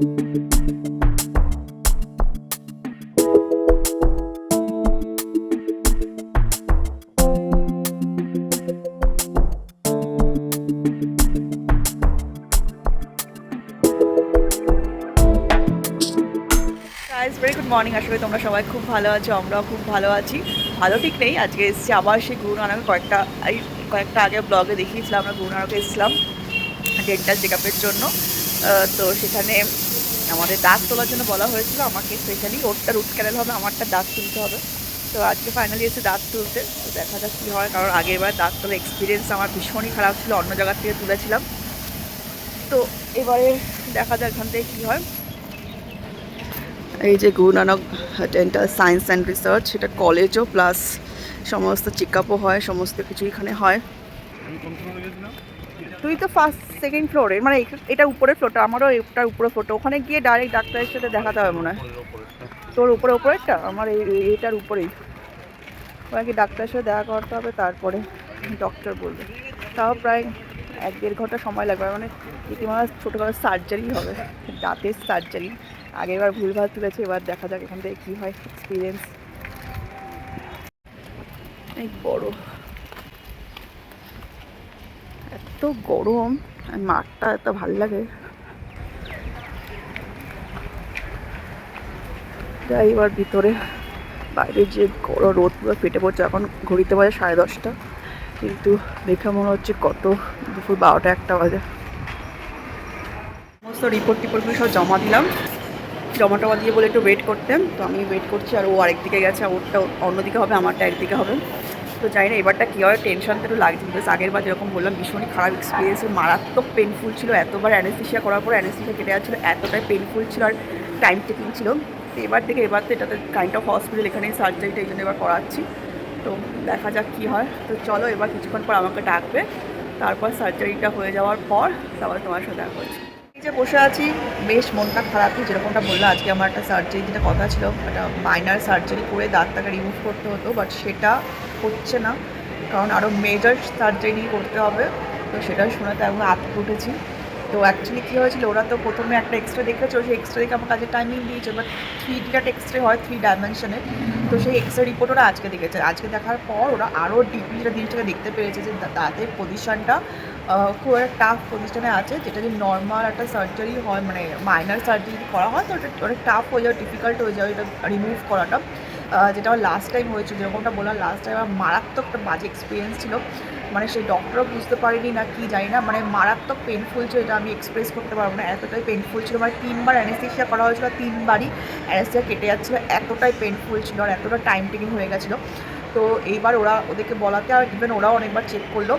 Good morning আসলে তোমরা সবাই খুব ভালো আছো, আমরাও খুব ভালো আছি। ভালো ঠিক নেই, আজকে এসেছি আবার সেই গুরু নানক কয়েকটা, এই কয়েকটা আগে ব্লগে দেখিয়েছিলাম, আমরা গুরু নানকে এসেছিলাম ডেন্টাল চেক আপের জন্য তো সেখানে আমাদের দাঁত তোলার জন্য বলা হয়েছিল, আমাকে স্পেশালি ওরটা রুট ক্যানেল হবে, আমারটা দাঁত তুলতে হবে। তো আজকে ফাইনালি এসে দাঁত তুলতে, তো দেখা যাক কী হয়, কারণ আগের বার দাঁত তোলা এক্সপিরিয়েন্স আমার ভীষণই খারাপ ছিল, অন্য জায়গার থেকে তুলেছিলাম। তো এবারে দেখা যাক এখান থেকে কী হয়। এই যে Guru Nanak dental science and research এটা কলেজও প্লাস সমস্ত চেক আপও হয়, সমস্ত কিছু এখানে হয়। তুই তো ফার্স্ট সেকেন্ড ফ্লোরে মানে এটা উপরের ফ্লোরটা আমারও এটার উপরে ফ্লোরটা ওখানে গিয়ে ডাইরেক্ট ডাক্তারের সাথে দেখাতে হবে মনে হয়। তোর উপরে, উপরেরটা? আমার এই এইটার উপরেই। ওখানে কি ডাক্তারের সাথে দেখা করতে হবে, তারপরে ডক্টর বলবে। তাও প্রায় এক দেড় ঘণ্টা সময় লাগবে। মানে রীতিমালা ছোটোখাটো সার্জারি হবে, দাঁতের সার্জারি আগেরবার ভুলভাল তুলেছে, এবার দেখা যাক এখান থেকে কী হয় এক্সপিরিয়েন্স অনেক বড়। এত গরম মাঠটা এত ভালো লাগে। যাই এবার ভিতরে, বাইরে যে গরম রোদ পুরো ফেটে পড়ছে, এখন ঘড়িতে বাজে সাড়ে দশটা, কিন্তু দেখে মনে হচ্ছে কত, দুপুর বারোটা একটা বাজে। সমস্ত রিপোর্ট টিপোর্টগুলো সব জমা দিলাম। জমা টমা দিয়ে বলে একটু ওয়েট করতেন তো আমি ওয়েট করছি, আর ও আরেকদিকে গেছে ওরটা অন্যদিকে হবে, আমারটা একদিকে হবে। তো জানি না, এবারটা কী হয় টেনশন তো একটু লাগছে বিকজ আগের বার যেরকম বললাম, ভীষণই খারাপ এক্সপিরিয়েন্স মারাত্মক পেনফুল ছিল, এতবার অ্যানেস্থেশিয়া করার পর অ্যানেস্থেশিয়া কেটে যাচ্ছিল, এতটাই পেনফুল ছিল আর টাইম টেকিং ছিল। তো এবার থেকে, এবার তো এটাতে কাইন্ড অফ হসপিটাল এখানেই সার্জারিটা এই জন্য এবার করাচ্ছি। তো দেখা যাক কী হয়। তো চলো, এবার কিছুক্ষণ পর আমাকে ডাকবে, তারপর সার্জারিটা হয়ে যাওয়ার পর তারপর তোমার সাথে দেখা করছি যে বসে আছি, বেশ মনটা খারাপই যেরকমটা বলল আজকে আমার একটা সার্জারি যেটা কথা ছিল একটা মাইনার সার্জারি করে দাঁতটাকে রিমুভ করতে হতো বাট সেটা হচ্ছে না, কারণ আরও মেজর সার্জারি করতে হবে, তো সেটা শুনে শোনাতে এখন আটকে উঠেছি। তো অ্যাকচুয়ালি কী হয়েছিল, ওরা তো প্রথমে একটা এক্সরে দেখেছে সেই এক্সরে দেখে আমার কাছে টাইমিং দিয়েছে বাট থ্রি ডিটা এক্সরে হয় থ্রি ডাইমেনশনের তো সেই এক্সরে রিপোর্ট ওরা আজকে দেখেছে। আজকে দেখার পর ওরা আরও ডিপলি যেটা জিনিসটাকে দেখতে পেরেছে যে তাদের পজিশনটা খুব একটা টাফ পজিশনে আছে, যেটা যে নর্মাল একটা সার্জারি হয় মানে মাইনার সার্জারি করা হয়, তো ওটা অনেক টাফ হয়ে যাবে ডিফিকাল্ট হয়ে যাবে এটা রিমুভ করাটা। যেটা আমার লাস্ট টাইম হয়েছিল যেরকমটা বললাম লাস্ট টাইম আমার মারাত্মক একটা বাজে এক্সপিরিয়েন্স ছিল। মানে সেই ডক্টরও বুঝতে পারিনি না, কি জানি না মানে মারাত্মক পেনফুল ছিল, এটা আমি এক্সপ্রেস করতে পারব না, এতটাই পেনফুল ছিল মানে তিনবার অ্যানেস্থেশিয়া করা হয়েছিল, তিনবারই অ্যানেস্থেশিয়া কেটে যাচ্ছিল, এতটাই পেনফুল ছিল আর এতটা টাইম টেকিং হয়ে গেছিল। তো এইবার ওরা ওদেরকে বলাতে আর ইভেন ওরাও অনেকবার চেক করল।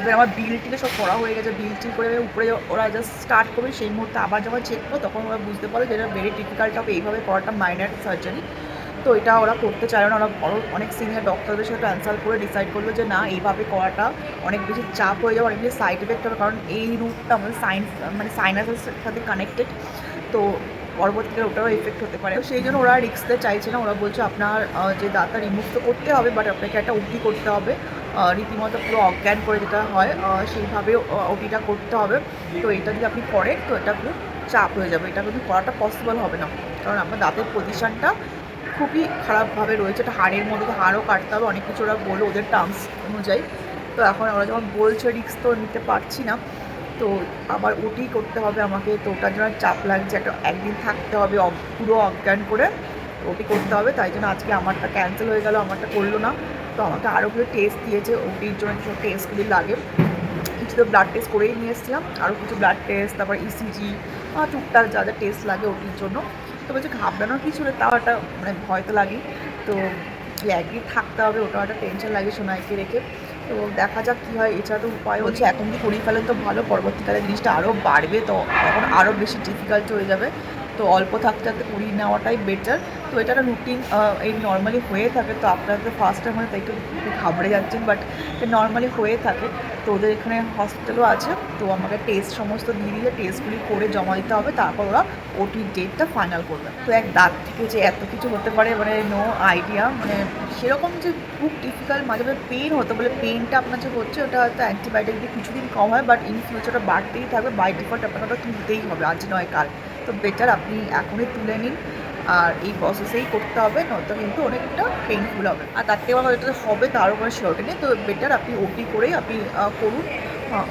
এবার আমার বিল টিলে সব করা হয়ে গেছে বিল টিল করে উপরে ওরা জাস্ট স্টার্ট করবে, সেই মুহূর্তে আবার যখন চেক করব, তখন ওরা বুঝতে পারে যে এটা ভেরি ডিফিকাল্ট হবে এইভাবে করাটা মাইনার সার্জারি তো এটা ওরা করতে চায় না, ওরা বড়, অনেক সিনিয়র ডক্টরদের সাথে কনসাল্ট করে ডিসাইড করল যে না, এইভাবে করাটা অনেক বেশি চাপ হয়ে যাবে অনেক বেশি সাইড এফেক্ট হবে, কারণ এই রুটটা আমাদের সাইন্স মানে সাইনাসের সাথে কানেক্টেড তো পরবর্তীতে ওটাও এফেক্ট হতে পারে। সেই জন্য ওরা রিস্ক চাইছে না, ওরা বলছে আপনার যে দাঁতটা রিমুভ তো করতে হবে বাট আপনাকে একটা উটি করতে হবে। রীতিমতো পুরো অজ্ঞান করে যেটা হয় সেইভাবে ওটিটা করতে হবে। তো এটা যদি আপনি করেন, তো এটা খুব চাপ হয়ে যাবে। এটা কিন্তু করাটা পসিবল হবে না, কারণ আপনার দাঁতের পজিশনটা খুবই খারাপভাবে রয়েছে। এটা হাড়ের মধ্যে হাড়ও কাটতে হবে, অনেক কিছু ওরা বলল ওদের টার্মস অনুযায়ী। তো এখন ওরা যখন বলছে রিস্ক তো নিতে পারছি না। তো আবার ওটি করতে হবে আমাকে। তো ওটার জন্য চাপ লাগছে, একটা একদিন থাকতে হবে পুরো অজ্ঞান করে। ওটি করতে হবে, তাই জন্য আজকে আমারটা ক্যান্সেল হয়ে গেল, আমারটা করল না। তো আমাকে আরও কিছু টেস্ট দিয়েছে, ওটির জন্য কিছু টেস্টগুলি লাগে। কিছু তো ব্লাড টেস্ট করেই নিয়ে এসেছিলাম। আরও কিছু ব্লাড টেস্ট তারপর ইসিজি টুকটাক যা যা টেস্ট লাগে ওটির জন্য। তো বলছে ঘাবড়ানোর কিছু না তাও একটা মানে ভয় তো লাগে তো একদিন থাকতে হবে, ওটাও একটা টেনশন লাগে সোনাইকে রেখে। তো দেখা যাক কী হয়, এছাড়া তো উপায় হচ্ছে এখন তো করিয়ে ফেলেন তো ভালো, পরবর্তীকালে জিনিসটা আরও বাড়বে, তো তখন আরও বেশি ডিফিকাল্ট হয়ে যাবে। তো অল্প থাকতে থাকতে করিয়ে নেওয়াটাই বেটার তো এটা একটা রুটিন এই নর্মালি হয়ে থাকে। তো আপনারা তো ফার্স্ট টাইম হয়তো একটু একটু ঘাবড়ে যাচ্ছেন বাট এটা নর্মালি হয়ে থাকে। তো ওদের এখানে হসপিটালও আছে। তো আমাকে টেস্ট সমস্ত দিয়ে দিয়ে টেস্টগুলি করে জমা দিতে হবে। তারপর ওরা ওটির ডেটটা ফাইনাল করবে। তো এক দাঁত থেকে যে এত কিছু হতে পারে মানে নো আইডিয়া মানে সেরকম যে খুব ডিফিকাল্ট মাঝে মাঝে পেন হতো বলে পেনটা আপনার যে হচ্ছে, ওটা হয়তো অ্যান্টিবায়োটিক দিয়ে কিছুদিন কম হয় বাট ইন ফিউচারটা বাড়তেই থাকবে। বাই ডিফল্ট আপনাকে ওটা তুলতেই হবে। আজ নয়, কাল। তো বেটার আপনি এখনই তুলে নিন। আর এই প্রসেসেই করতে হবে, নয়তো কিন্তু অনেকটা পেইনফুল হবে। আর তার থেকে আমার হবে, তারও কোনো শিওরিটি নেই। তো বেটার আপনি ওটি করেই আপনি করুন।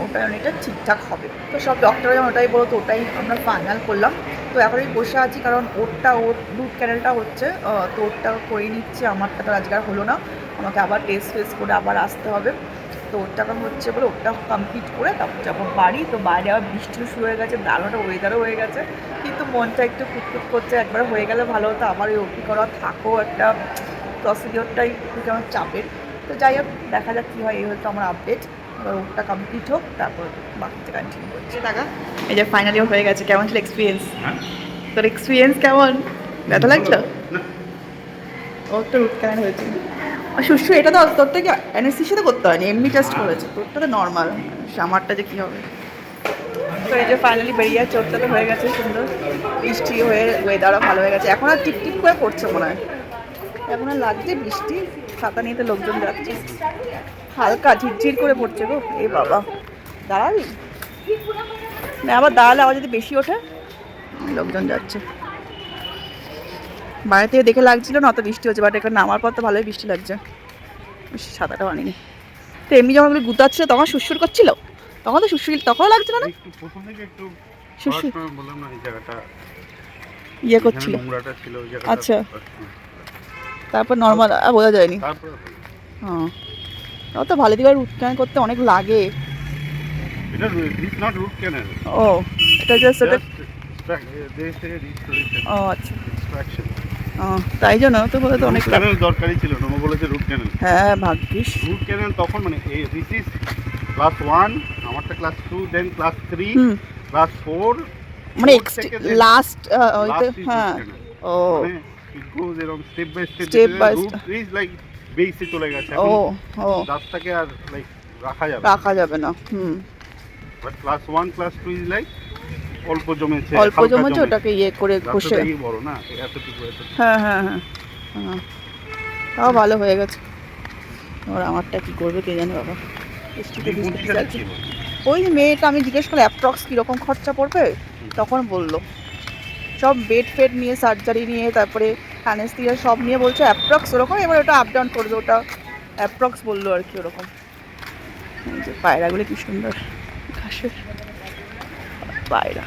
ওটা অনেকটা ঠিকঠাক হবে। তো সব ডক্টর যেমন ওটাই বলো তো ওটাই আমরা ফাইনাল করলাম। তো এখন আমি বসে আছি, কারণ ওরটা, ওর রুট ক্যানেলটা হচ্ছে তো ওরটা করে নিচ্ছে আমারটা তো আজকে আর হলো না। আমাকে আবার টেস্ট ফেস্ট করে আবার আসতে হবে। তো ওরটা হচ্ছে বলে ওটা কমপ্লিট করে তারপর যখন বাড়ি তো বাইরে আবার বৃষ্টিও শুরু হয়ে গেছে দারুণটা ওয়েদারও হয়ে গেছে কিন্তু মনটা একটু কুটকুট করছে একবার হয়ে গেলে ভালো হতো আবার ওই ওটি করা থাকো একটা প্রসিডিওরটাই একটু কেমন চাপের। তো যাই হোক দেখা যাক কী হয় এই হচ্ছে আমার আপডেট এবার ওটা কমপ্লিট হোক তারপর বাকিটা কন্টিনিউ করছে। টাকা? এই যে ফাইনালি হয়ে গেছে কেমন ছিল এক্সপিরিয়েন্স হ্যাঁ? তোর এক্সপিরিয়েন্স কেমন? ব্যথা লাগছিল? না, ওর তো রুট ক্যানেল হয়েছে সুস্থ এটা তো তোর থেকে অ্যানেসির সাথে করতে হয়নি, এমনি টেস্ট করেছে। তোরটা তো নর্মাল আমারটা যে কী হবে? তো এই যে ফাইনালি বেরিয়ে ওরটা তো হয়ে গেছে সুন্দর। বৃষ্টি হয়ে ওয়েদারও ভালো হয়ে গেছে। এখন আর টিপ টিপ করে পড়ছে মনে হয়। এখন আর লাগছে বৃষ্টি, ছাতা নিয়ে তো লোকজন যাচ্ছে। হালকা ঝিরঝির করে পড়ছে গো এই বাবা। দাঁড়াবি? না, আবার দাঁড়ালে আবার যদি বেশি ওঠে, লোকজন যাচ্ছে। বাইরে থেকে দেখে লাগছিল না অত বৃষ্টি হচ্ছে বাট এখানে নামার পর তো ভালোই বৃষ্টি লাগছে। ছাতাটা বানিনি। তো এমনি যখন ওগুলো গুতাচ্ছিল তখন সুরসুর করছিল? তখন তো সুরসুর তখনও লাগছিল না? ইয়ে করছিল। জায়গাটা। আচ্ছা। তারপর নর্মাল বোঝা যায়নি। হ্যাঁ তো ভালো দিকে রুট করতে অনেক লাগে। ক্যানেল ও এটা জাস্ট ও আচ্ছা। তাই জন্য তো বলে তো অনেক ক্যানেল দরকারই ছিল নোমো বলেছে রুট ক্যানেল হ্যাঁ ভাগ্যিস। রুট ক্যানেল তখন মানে এই দিস ইজ ক্লাস ওয়ান আমারটা class two then class three class four মানে লাস্ট হ্যাঁ। ও। মানে goes এরকম step by step Step by root is like বেসে চলে গেছে। ও ও। দাঁতটাকে আর লাইক রাখা যাবে রাখা যাবে না হুম। But class one class two is like অল্প জমেছে অল্প জমেছে ওটাকে ইয়ে করে ঘষে। বড় না হ্যাঁ হ্যাঁ হ্যাঁ। হ্যাঁ। তাও ভালো হয়ে গেছে। ওর আমারটা কি করবে কে জানে বাবা? ওই মেয়েটা আমি জিজ্ঞেস করলাম অ্যাপ্রক্স কীরকম খরচা পড়বে? তখন বলল সব বেড ফেড নিয়ে সার্জারি নিয়ে তারপরে অ্যানেস্থিয়া সব নিয়ে বলছে অ্যাপ্রক্স ওরকম এবার ওটা আপ ডাউন করবে ওটা অ্যাপ্রক্স বলল আর কি ওরকম। পায়রাগুলো কি সুন্দর ঘাসের। পায়রা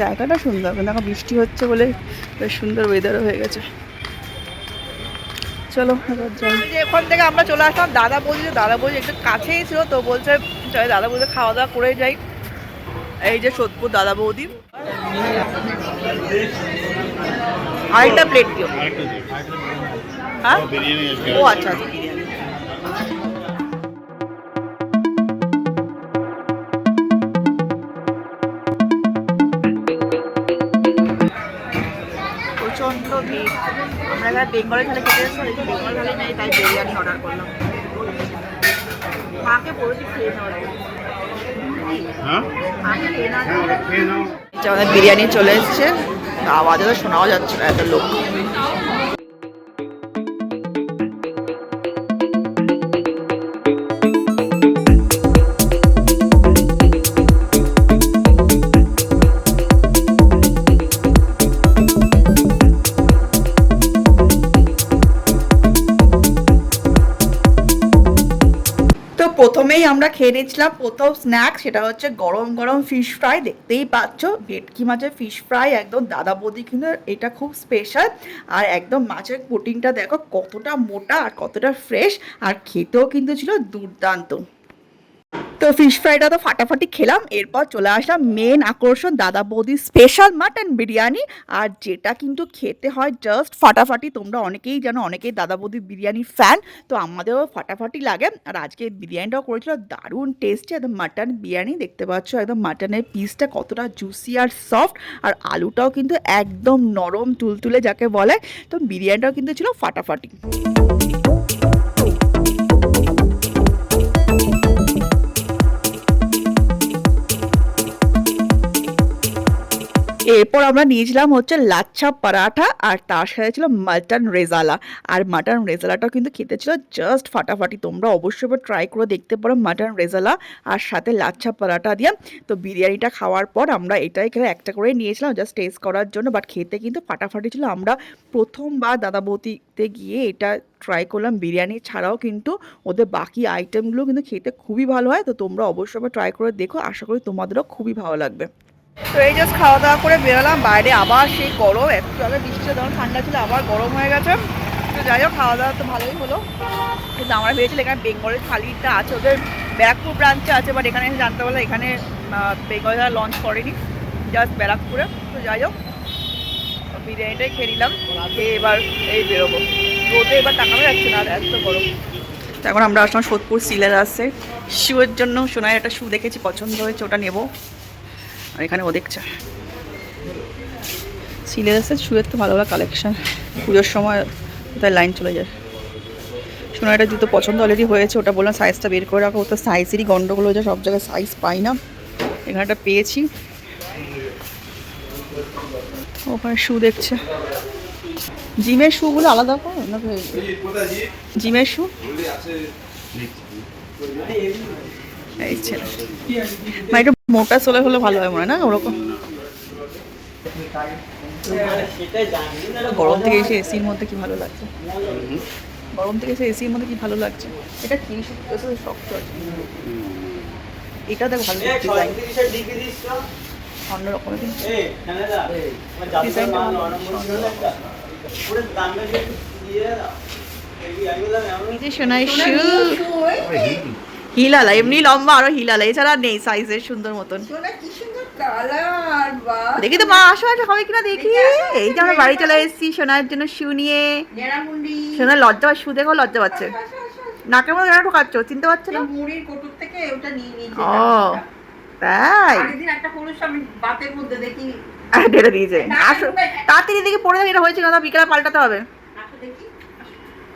জায়গাটা সুন্দর কিন্তু এখন বৃষ্টি হচ্ছে বলে বেশ সুন্দর ওয়েদারও হয়ে গেছে। চলো এবার যাই। যে ওখান থেকে আমরা চলে আসলাম দাদা বলছে দাদা বলছে একটু কাছেই ছিল তো বলছে চলে দাদা বলছে খাওয়া দাওয়া করে যাই। এই যে সোদপুর দাদা বৌদি আরেকটা প্লেট দিও হ্যাঁ। ও আচ্ছা আচ্ছা প্রচণ্ড ভিড়। আমরা যারা বেঙ্গলে থালে খেতে এসেছি বেঙ্গল থালে নেই তাই বিরিয়ানি অর্ডার করলাম। মাকে বলেছি খেয়ে নেওয়ার। হ্যাঁ? হ্যাঁ আমাদের বিরিয়ানি চলে এসছে আওয়াজও শোনাও যাচ্ছে না এত লোক। প্রথমেই আমরা খেয়ে নিয়েছিলাম। প্রথম স্ন্যাক্স সেটা হচ্ছে গরম গরম ফিশ ফ্রাই দেখতেই পাচ্ছ, ভেটকি মাছের ফিশ ফ্রাই একদম দাদা বৌদি কিন্তু এটা খুব স্পেশাল আর একদম মাছের প্রোটিনটা দেখো কতটা মোটা আর কতটা ফ্রেশ আর খেতেও কিন্তু ছিল দুর্দান্ত। তো ফিশ ফ্রাইটা তো ফাটাফাটি খেলাম, এরপর চলে আসলাম মেন আকর্ষণ দাদা বৌদির স্পেশাল মাটন বিরিয়ানি। আর যেটা কিন্তু খেতে হয় জাস্ট ফাটাফাটি, তোমরা অনেকেই জানো, অনেকেই দাদা বৌদির বিরিয়ানি ফ্যান তো আমাদেরও ফাটাফাটি লাগে। আর আজকে বিরিয়ানিটাও করেছিল, দারুণ টেস্টি একদম মাটন বিরিয়ানি, দেখতে পাচ্ছ একদম মাটনের পিসটা কতটা জুসি আর সফট আর আলুটাও কিন্তু একদম নরম, তুলতুলে যাকে বলে, তো বিরিয়ানিটাও কিন্তু ছিল ফাটাফাটি। এরপর আমরা নিয়েছিলাম হচ্ছে লাচ্ছা পরাঠা, আর তার সাথে ছিল মাটন রেজালা। আর মাটন রেজালাটাও কিন্তু খেতে ছিল জাস্ট ফাটাফাটি। তোমরা অবশ্যই ট্রাই করে দেখতে পারো মাটন রেজালা আর সাথে লাচ্ছা পরাঠা দিয়ে। তো বিরিয়ানিটা খাওয়ার পর আমরা এটাই এখানে একটা করে নিয়েছিলাম জাস্ট টেস্ট করার জন্য। বাট খেতে কিন্তু ফাটাফাটি ছিল। আমরা প্রথমবার দাদা বৌদিতে গিয়ে এটা ট্রাই করলাম বিরিয়ানি ছাড়াও কিন্তু ওদের বাকি আইটেমগুলো কিন্তু খেতে খুবই ভালো হয়। তো তোমরা অবশ্যই ট্রাই করে দেখো। আশা করি তোমাদেরও খুবই ভালো লাগবে। তো এই জাস্ট খাওয়া দাওয়া করে বেরোলাম, বাইরে আবার সেই গরম একটু আগে বৃষ্টি তখন ঠান্ডা ছিল, আবার গরম হয়ে গেছে। তো যাই হোক, খাওয়া দাওয়া তো ভালোই হলো। কিন্তু আমরা ভেবেছিলাম এখানে বেঙ্গলের থালিটা আছে, ওদের ব্যারাকপুর ব্রাঞ্চে আছে বাট এখানে এসে জানতে পারলাম এখানে বেঙ্গল লঞ্চ করেনি জাস্ট ব্যারাকপুরে। তো যাই হোক, বিরিয়ানিটাই খেয়ে নিলাম, খেয়ে এবার এই বেরোবো। রোদে এবার তাকানো যাচ্ছে না এত গরম। এখন আমরা আসলাম সোদপুর সিলের আসছে শুয়ের জন্য সোনায় একটা শু দেখেছি, পছন্দ হয়েছে, ওটা নেব। আর এখানে ও দেখছে। সিলের আসছে শুয়ের তো ভালো ভালো কালেকশন পুজোর সময় কোথায় লাইন চলে যায়। সোনার একটা জুতো পছন্দ অলরেডি হয়েছে, ওটা বললাম সাইজটা বের করে রাখো। ও তো সাইজেরই গন্ডগোল হয়েছে সব জায়গায় সাইজ পাই না। এখানে একটা পেয়েছি। ওখানে শু দেখছে। জিমের শুগুলো আলাদা করো না জিমের শু এই ছেলে। মানে মোটা সোলে হলে ভালো হয় মনে হয় না? ওরকম? গরম থেকে এসে এসির মধ্যে কি ভালো লাগছে? গরম থেকে এসে এসির মধ্যে কি ভালো লাগছে? এটা কি শক্ত শক্ত আছে। এটা দেখ ভালো ডিজাইন অন্য রকমের কিন্তু। এই যে সোনাই শু হিলালা এমনি লম্বা আরও হিলালা এছাড়া নেই সাইজের সুন্দর মতন। দেখি তো মা আসো আসো হবে কিনা দেখি? এই যে আমরা বাড়ি চলে এসেছি সোনার জন্য শু নিয়ে। সোনার সোনা লজ্জা শু দেখো লজ্জা পাচ্ছে। নাকের মধ্যে কেন ঢোকাচ্ছ? চিনতে পারছ না? মুড়ির কোটর থেকে ওটা নিয়ে নিয়েছে ও তাই? আগের একটা পুরুষ আমি বাতের মধ্যে দেখি। ডেটে দিয়েছে। আসো তাড়াতাড়ি দেখি পড়ে দেখি এটা হয়েছে না বিকেলে পাল্টাতে হবে।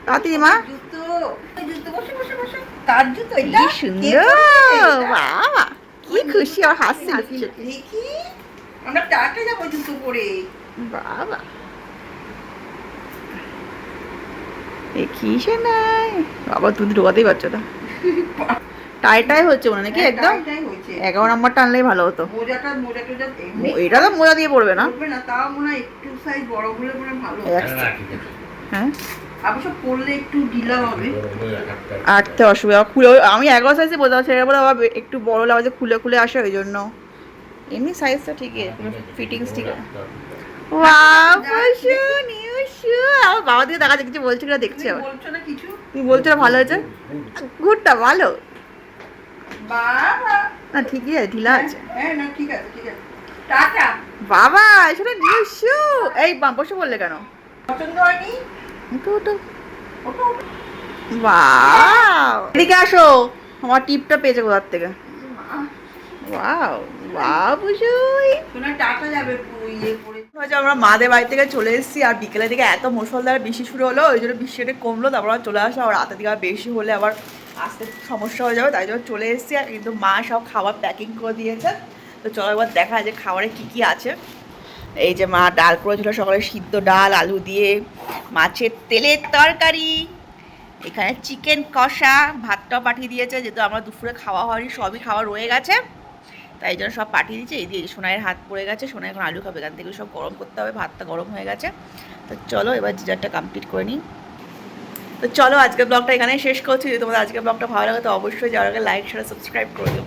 তাড়াতাড়ি মা। জুতো। জুতো বসে বসে বসে। কার জুতো এটা সুন্দর। বাবা কি খুশি আর হাসি দেখি আমরা টাটা যাব জুতো পরে। বাবা। দেখিস নাই বাবা তুমি ঢোকাতেই পারছ না। টাই টাই হচ্ছে মনে নাকি একদম? এগারো নাম্বার টানলেই ভালো হতো। মোজাটা মোজা টোজা এটা তো মোজা দিয়ে পড়বে না। পড়বে না তাও মনে হয় একটু সাইজ বড় হলে মনে হয় ভালো হ্যাঁ? অবশ্য পড়লে একটু ঢিলা হবে আটতে অসুবিধা খুলে আমি এগারো সাইজে বোঝা ছেড়ে বলে আবার একটু বড় লাগে খুলে খুলে আসে ওই জন্য। এমনি সাইজটা ঠিকই ফিটিংস ঠিক আছে ওয়াও পশু নিউ শু আমার বাবা দিকে দেখা যাচ্ছে বলছে কিনা দেখছে আবার। বলছো না কিছু? তুমি বলছো না ভালো হয়েছে? গুডটা ভালো। বাবা। না ঠিকই আছে ঢিলা আছে। হ্যাঁ না ঠিক আছে ঠিক আছে। টাটা। বাবা সেটা নিউ শু এই বসে বললে কেন? পছন্দ হয়নি? উঠো উঠো। ওয়াও এদিকে আসো। আমার টিপটা পেয়েছে কোথার থেকে। ওয়াও ওয়াও বুঝুই। শোনা টাটা যাবে ইয়ে হচ্ছে আমরা মাদের বাড়ি থেকে চলে এসেছি আর বিকেলের দিকে এত মুসলধারে বৃষ্টি শুরু হলো ওই জন্য বৃষ্টিটা কমলো তারপর আমরা চলে আসলাম আর রাতের দিকে বেশি হলে আবার আসতে সমস্যা হয়ে যাবে তাই জন্য চলে এসেছি আর কিন্তু মা সব খাবার প্যাকিং করে দিয়েছে। তো চলো এবার দেখা যে খাবারে কী কী আছে। এই যে মা ডাল করেছিল সকালে সিদ্ধ ডাল আলু দিয়ে মাছের তেলের তরকারি। এখানে চিকেন কষা, ভাতটাও পাঠিয়ে দিয়েছে, যেহেতু আমরা দুপুরে খাওয়া হয়নি, সবই খাওয়া রয়ে গেছে। তাই জন্য সব পাঠিয়ে দিয়েছে। এই দিয়ে সোনাইয়ের হাত পড়ে গেছে। সোনাই এখন আলু খাবে, এখান থেকে সব গরম করতে হবে, ভাতটা গরম হয়ে গেছে। তো চলো, এবার জিজারটা কমপ্লিট করে নিই। তো চলো, আজকের ব্লগটা এখানে শেষ করছি। যদি তোমাদের আজকের ব্লগটা ভালো লাগে, তো অবশ্যই যাওয়ার আগে লাইক শেয়ার সাবস্ক্রাইব করে দিও।